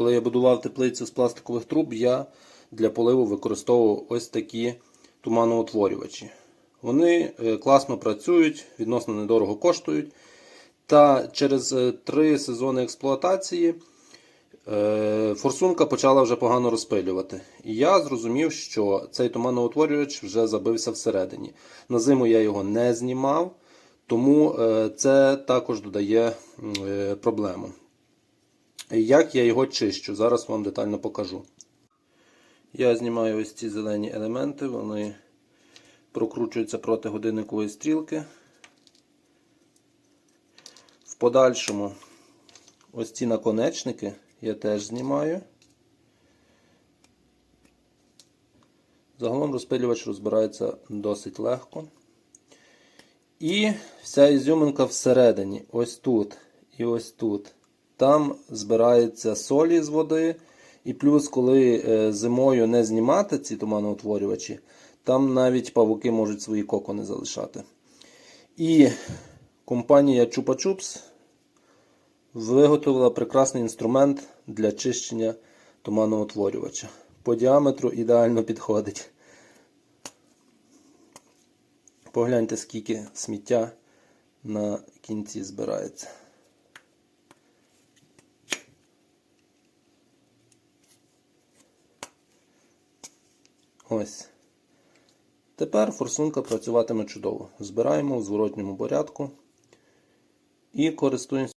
Коли я будував теплицю з пластикових труб, я для поливу використовував ось такі туманоутворювачі. Вони е, класно працюють, відносно недорого коштують. Та через е, три сезони експлуатації е, форсунка почала вже погано розпилювати. І я зрозумів, що цей туманоутворювач вже забився всередині. На зиму я його не знімав, тому це також додає проблему. Як я його чищу? Зараз вам детально покажу. Я знімаю ось ці зелені елементи, вони прокручуються проти годинникової стрілки. В подальшому ось ці наконечники я теж знімаю. Загалом розпилювач розбирається досить легко. І вся ізюминка всередині, ось тут і ось тут. Там збирається солі з води. І плюс, коли е, зимою не знімати ці туманоутворювачі, там навіть павуки можуть свої кокони залишати. І компанія Chupa Chups виготовила прекрасний інструмент для чищення туманоутворювача. По діаметру ідеально підходить. Погляньте, скільки сміття на кінці збирається. Ось. Тепер форсунка працюватиме чудово. Збираємо в зворотньому порядку і користуємося.